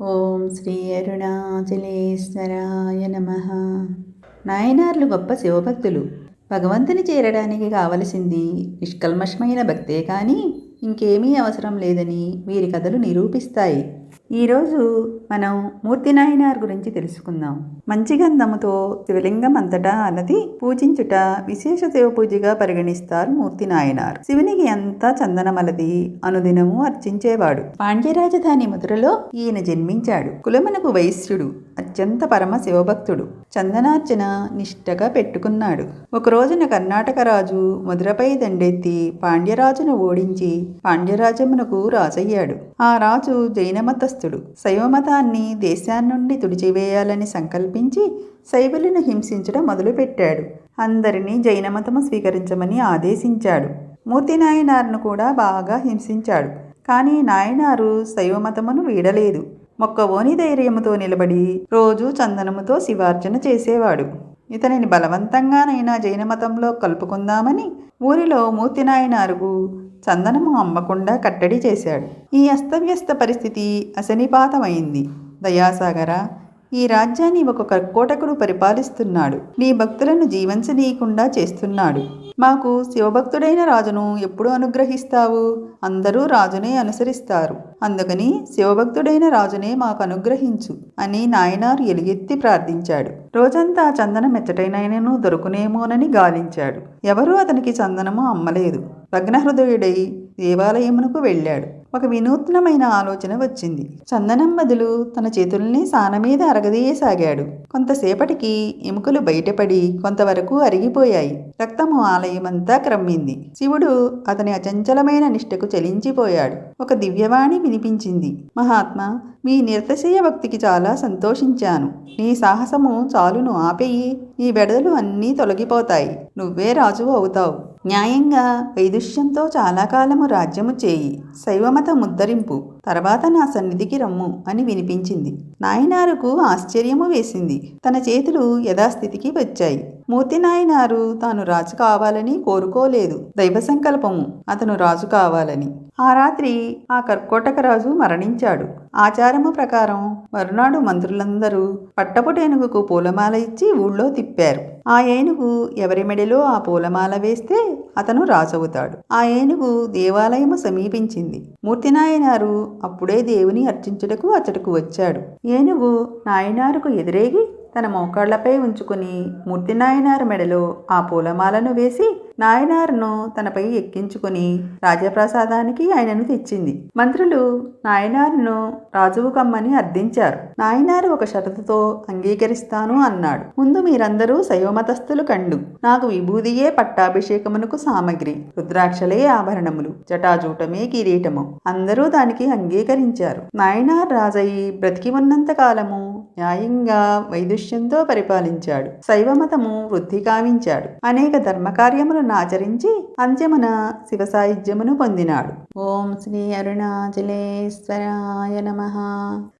ఓం శ్రీ అరుణాచలేశ్వరాయ నమ. నాయనార్లు గొప్ప శివభక్తులు. భగవంతుని చేరడానికి కావలసింది నిష్కల్మషమైన భక్తే కానీ ఇంకేమీ అవసరం లేదని వీరి కథలు నిరూపిస్తాయి. ఈరోజు మనం మూర్తి నాయనార్ గురించి తెలుసుకుందాం. మంచి గంధముతో శివలింగం అంతటా అలది పూజించుట విశేష శివ పూజగా పరిగణిస్తారు మూర్తి నాయనార్ శివునికి అంతా చందనమలది అనుదినము అర్చించేవాడు. పాండ్య రాజధాని మధురలో ఈయన జన్మించాడు. కులమునకు వైశ్యుడు అత్యంత పరమ శివభక్తుడు. చందనార్చన నిష్టగా పెట్టుకున్నాడు. ఒక రోజున కర్ణాటక రాజు మధురపై దండెత్తి పాండ్యరాజును ఓడించి పాండ్యరాజమునకు రాజయ్యాడు. ఆ రాజు జైన మతస్థుడు శైవమతాన్ని దేశాన్నుండి తుడిచివేయాలని సంకల్పించి శైవులను హింసించడం మొదలుపెట్టాడు. అందరినీ జైనమతము స్వీకరించమని ఆదేశించాడు. మూర్తి నాయనార్ను కూడా బాగా హింసించాడు. కానీ నాయనారు శైవమతమును వీడలేదు. మొక్కవోని ధైర్యముతో నిలబడి రోజు చందనముతో శివార్చన చేసేవాడు. ఇతనిని బలవంతంగానైనా జైన మతంలో కలుపుకుందామని ఊరిలో మూర్తి నాయనారుకు చందనము అమ్మకుండా కట్టడి చేశాడు. ఈ అస్తవ్యస్త పరిస్థితి అసనిపాతమైంది దయాసాగర ఈ రాజ్యాన్ని ఒక కర్కోటకుడు పరిపాలిస్తున్నాడు. నీ భక్తులను జీవించనీయకుండా చేస్తున్నాడు. మాకు శివభక్తుడైన రాజును ఎప్పుడు అనుగ్రహిస్తావు? అందరూ రాజునే అనుసరిస్తారు. అందుకని శివభక్తుడైన రాజునే మాకు అనుగ్రహించు అని నాయనారు ఎలుగెత్తి ప్రార్థించాడు. రోజంతా చందనం మెచ్చటైనను దొరుకునేమోనని గాలించాడు. ఎవరూ అతనికి చందనము అమ్మలేదు. భగ్నహృదయుడై దేవాలయమునకు వెళ్ళాడు. ఒక వినూత్నమైన ఆలోచన వచ్చింది. చందనం బదులు తన చేతుల్ని సాన మీద అరగదీయసాగాడు. కొంతసేపటికి ఎముకలు బయటపడి కొంతవరకు అరిగిపోయాయి. రక్తము ఆలయమంతా క్రమ్మింది. శివుడు అతని అచంచలమైన నిష్టకు చలించిపోయాడు. ఒక దివ్యవాణి వినిపించింది. మహాత్మా మీ నిర్దశయ భక్తికి చాలా సంతోషించాను. నీ సాహసము చాలును ఆపేయి. నీ బెడదలు అన్నీ తొలగిపోతాయి. నువ్వే రాజువు అవుతావు. న్యాయంగా వైదుష్యంతో చాలా కాలము రాజ్యము చేయి. శైవమత ముద్దరింపు తర్వాత నా సన్నిధికి రమ్ము అని వినిపించింది. నాయనారుకు ఆశ్చర్యము వేసింది. తన చేతులు యథాస్థితికి వచ్చాయి. మూర్తి నాయనారు తాను రాజు కావాలని కోరుకోలేదు. దైవ సంకల్పము అతను రాజు కావాలని. ఆ రాత్రి ఆ కర్కోటక రాజు మరణించాడు. ఆచారము ప్రకారం మరునాడు మంత్రులందరూ పట్టపుటేనుగుకు పూలమాల ఇచ్చి ఊళ్ళో తిప్పారు. ఆ ఏనుగు ఎవరి మెడలో ఆ పూలమాల వేస్తే అతను రాజవుతాడు. ఆ ఏనుగు దేవాలయము సమీపించింది. మూర్తి నాయనారు అప్పుడే దేవుని అర్చించుటకు అతడుకు వచ్చాడు. ఏనుగు నాయనారుకు ఎదురేగి తన మోకాళ్ళపై ఉంచుకుని మూర్తి నాయనారు మెడలో ఆ పూలమాలను వేసి నాయనారును తనపై ఎక్కించుకుని రాజప్రసాదానికి ఆయనను తెచ్చింది. మంత్రులు నాయనారును రాజువు కమ్మని అర్థించారు. నాయనారు ఒక షరతుతో అంగీకరిస్తాను అన్నాడు. ముందు మీరందరూ శైవమతస్థులు కండు. నాకు విభూదియే పట్టాభిషేకమునకు సామగ్రి రుద్రాక్షలే ఆభరణములు జటాజూటమే కిరీటము. అందరూ దానికి అంగీకరించారు. నాయనార్ రాజయ్యి బ్రతికి ఉన్నంత కాలము న్యాయంగా వైదుష్యంతో పరిపాలించాడు. శైవమతము వృద్ధి కావించాడు అనేక ధర్మకార్యములను ఆచరించి అంత్యమున శివ సాహిత్యమును పొందినాడు. ఓం శ్రీ అరుణాచలేశ్వరాయ నమ.